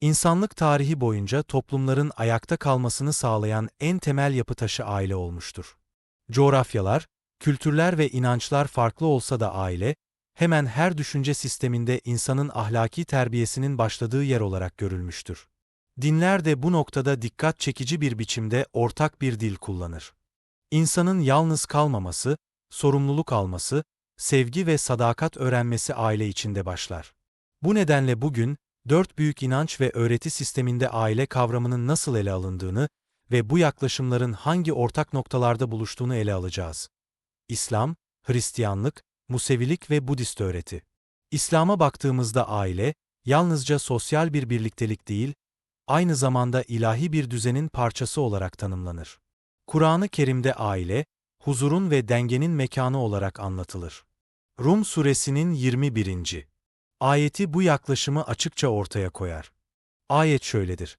İnsanlık tarihi boyunca toplumların ayakta kalmasını sağlayan en temel yapı taşı aile olmuştur. Coğrafyalar, kültürler ve inançlar farklı olsa da aile, hemen her düşünce sisteminde insanın ahlaki terbiyesinin başladığı yer olarak görülmüştür. Dinler de bu noktada dikkat çekici bir biçimde ortak bir dil kullanır. İnsanın yalnız kalmaması, sorumluluk alması, sevgi ve sadakat öğrenmesi aile içinde başlar. Bu nedenle bugün, dört büyük inanç ve öğreti sisteminde aile kavramının nasıl ele alındığını ve bu yaklaşımların hangi ortak noktalarda buluştuğunu ele alacağız. İslam, Hristiyanlık, Musevilik ve Budist öğreti. İslam'a baktığımızda aile, yalnızca sosyal bir birliktelik değil, aynı zamanda ilahi bir düzenin parçası olarak tanımlanır. Kur'an-ı Kerim'de aile, huzurun ve dengenin mekanı olarak anlatılır. Rum suresinin 21. ayeti bu yaklaşımı açıkça ortaya koyar. Ayet şöyledir.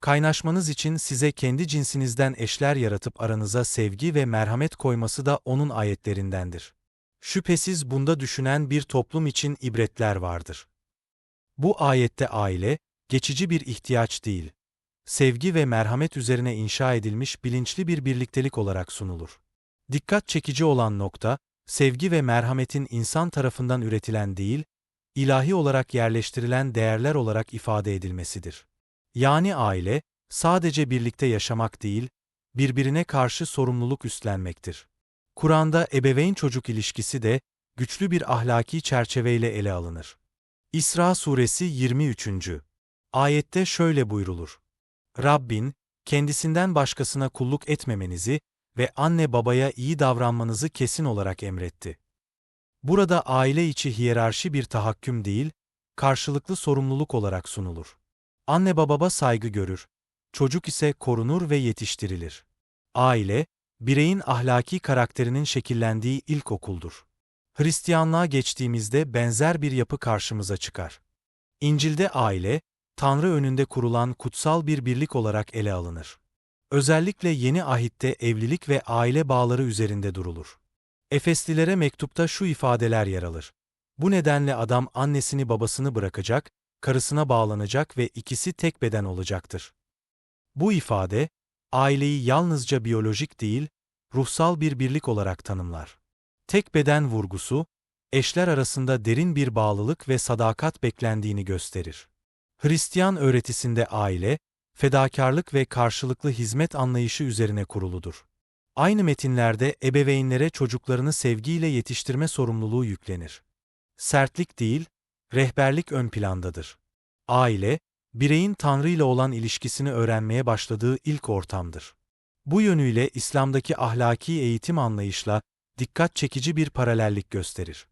Kaynaşmanız için size kendi cinsinizden eşler yaratıp aranıza sevgi ve merhamet koyması da onun ayetlerindendir. Şüphesiz bunda düşünen bir toplum için ibretler vardır. Bu ayette aile, geçici bir ihtiyaç değil, sevgi ve merhamet üzerine inşa edilmiş bilinçli bir birliktelik olarak sunulur. Dikkat çekici olan nokta, sevgi ve merhametin insan tarafından üretilen değil, ilahi olarak yerleştirilen değerler olarak ifade edilmesidir. Yani aile, sadece birlikte yaşamak değil, birbirine karşı sorumluluk üstlenmektir. Kur'an'da ebeveyn-çocuk ilişkisi de güçlü bir ahlaki çerçeveyle ele alınır. İsra suresi 23. Ayette şöyle buyrulur. Rabbin, kendisinden başkasına kulluk etmemenizi ve anne babaya iyi davranmanızı kesin olarak emretti. Burada aile içi hiyerarşi bir tahakküm değil, karşılıklı sorumluluk olarak sunulur. Anne bababa saygı görür, çocuk ise korunur ve yetiştirilir. Aile, bireyin ahlaki karakterinin şekillendiği ilk okuldur. Hristiyanlığa geçtiğimizde benzer bir yapı karşımıza çıkar. İncil'de aile, Tanrı önünde kurulan kutsal bir birlik olarak ele alınır. Özellikle yeni ahitte evlilik ve aile bağları üzerinde durulur. Efeslilere mektupta şu ifadeler yer alır. Bu nedenle adam annesini babasını bırakacak, karısına bağlanacak ve ikisi tek beden olacaktır. Bu ifade, aileyi yalnızca biyolojik değil, ruhsal bir birlik olarak tanımlar. Tek beden vurgusu, eşler arasında derin bir bağlılık ve sadakat beklendiğini gösterir. Hristiyan öğretisinde aile, fedakarlık ve karşılıklı hizmet anlayışı üzerine kuruludur. Aynı metinlerde ebeveynlere çocuklarını sevgiyle yetiştirme sorumluluğu yüklenir. Sertlik değil, rehberlik ön plandadır. Aile, bireyin Tanrı ile olan ilişkisini öğrenmeye başladığı ilk ortamdır. Bu yönüyle İslam'daki ahlaki eğitim anlayışla dikkat çekici bir paralellik gösterir.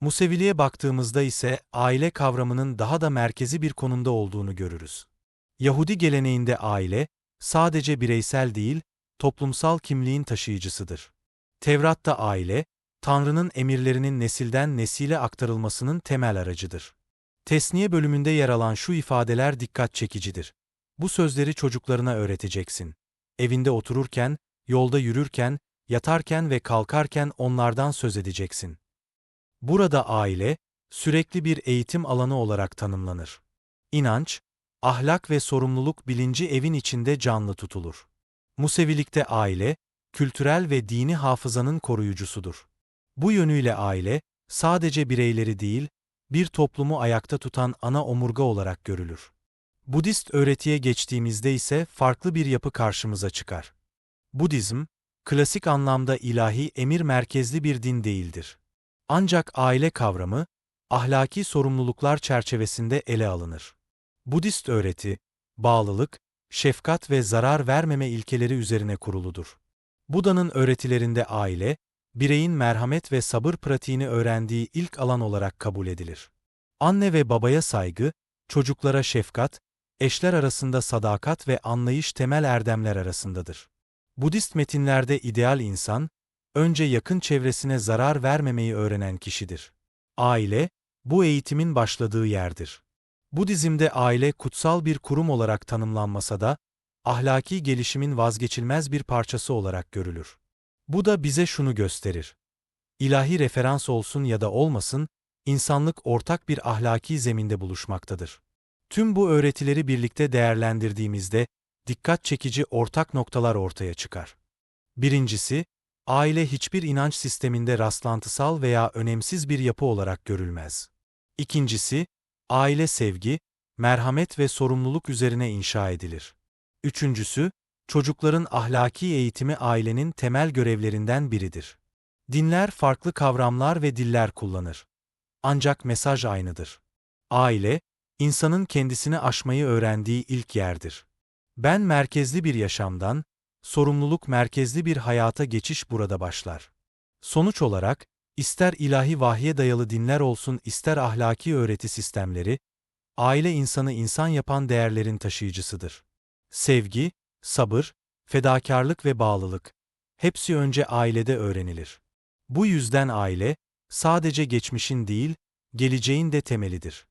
Museviliğe baktığımızda ise aile kavramının daha da merkezi bir konumda olduğunu görürüz. Yahudi geleneğinde aile, sadece bireysel değil, toplumsal kimliğin taşıyıcısıdır. Tevrat'ta aile, Tanrı'nın emirlerinin nesilden nesile aktarılmasının temel aracıdır. Tesniye bölümünde yer alan şu ifadeler dikkat çekicidir. Bu sözleri çocuklarına öğreteceksin. Evinde otururken, yolda yürürken, yatarken ve kalkarken onlardan söz edeceksin. Burada aile, sürekli bir eğitim alanı olarak tanımlanır. İnanç, ahlak ve sorumluluk bilinci evin içinde canlı tutulur. Musevilikte aile, kültürel ve dini hafızanın koruyucusudur. Bu yönüyle aile, sadece bireyleri değil, bir toplumu ayakta tutan ana omurga olarak görülür. Budist öğretiye geçtiğimizde ise farklı bir yapı karşımıza çıkar. Budizm, klasik anlamda ilahi emir merkezli bir din değildir. Ancak aile kavramı, ahlaki sorumluluklar çerçevesinde ele alınır. Budist öğreti, bağlılık, şefkat ve zarar vermeme ilkeleri üzerine kuruludur. Buda'nın öğretilerinde aile, bireyin merhamet ve sabır pratiğini öğrendiği ilk alan olarak kabul edilir. Anne ve babaya saygı, çocuklara şefkat, eşler arasında sadakat ve anlayış temel erdemler arasındadır. Budist metinlerde ideal insan, önce yakın çevresine zarar vermemeyi öğrenen kişidir. Aile, bu eğitimin başladığı yerdir. Budizm'de aile kutsal bir kurum olarak tanımlanmasa da, ahlaki gelişimin vazgeçilmez bir parçası olarak görülür. Bu da bize şunu gösterir. İlahi referans olsun ya da olmasın, insanlık ortak bir ahlaki zeminde buluşmaktadır. Tüm bu öğretileri birlikte değerlendirdiğimizde dikkat çekici ortak noktalar ortaya çıkar. Birincisi, aile hiçbir inanç sisteminde rastlantısal veya önemsiz bir yapı olarak görülmez. İkincisi, aile sevgi, merhamet ve sorumluluk üzerine inşa edilir. Üçüncüsü, çocukların ahlaki eğitimi ailenin temel görevlerinden biridir. Dinler farklı kavramlar ve diller kullanır. Ancak mesaj aynıdır. Aile, insanın kendisini aşmayı öğrendiği ilk yerdir. Ben merkezli bir yaşamdan, sorumluluk merkezli bir hayata geçiş burada başlar. Sonuç olarak, ister ilahi vahye dayalı dinler olsun ister ahlaki öğreti sistemleri, aile insanı insan yapan değerlerin taşıyıcısıdır. Sevgi, sabır, fedakarlık ve bağlılık, hepsi önce ailede öğrenilir. Bu yüzden aile, sadece geçmişin değil, geleceğin de temelidir.